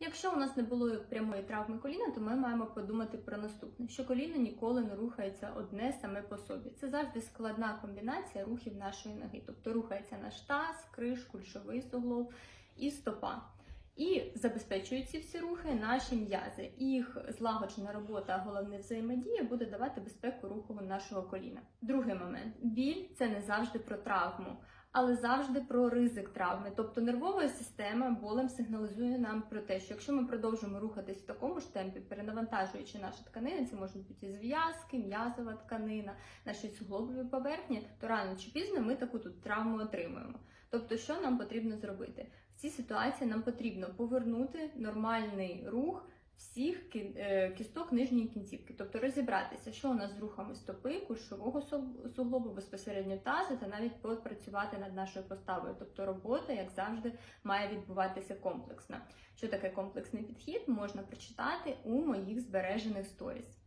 Якщо у нас не було прямої травми коліна, то ми маємо подумати про наступне: що коліно ніколи не рухається одне саме по собі. Це завжди складна комбінація рухів нашої ноги. Тобто рухається наш таз, криш, кульшовий суглоб і стопа. І забезпечують ці всі рухи наші м'язи. Їх злагоджена робота, головне взаємодія буде давати безпеку руху нашого коліна. Другий момент: біль це не завжди про травму, але завжди про ризик травми. Тобто нервова система болем сигналізує нам про те, що якщо ми продовжуємо рухатись в такому ж темпі, перенавантажуючи наші тканини, це можуть бути зв'язки, м'язова тканина, наші суглобові поверхні, то рано чи пізно ми таку тут травму отримуємо. Тобто, що нам потрібно зробити? В цій ситуації нам потрібно повернути нормальний рух всіх е, кісток нижньої кінцівки, тобто розібратися, що у нас з рухами стопи, кульшового су- суглобу, безпосередньо тазу, та навіть попрацювати над нашою поставою. Тобто робота, як завжди, має відбуватися комплексно. Що таке комплексний підхід, можна прочитати у моїх збережених сторіс.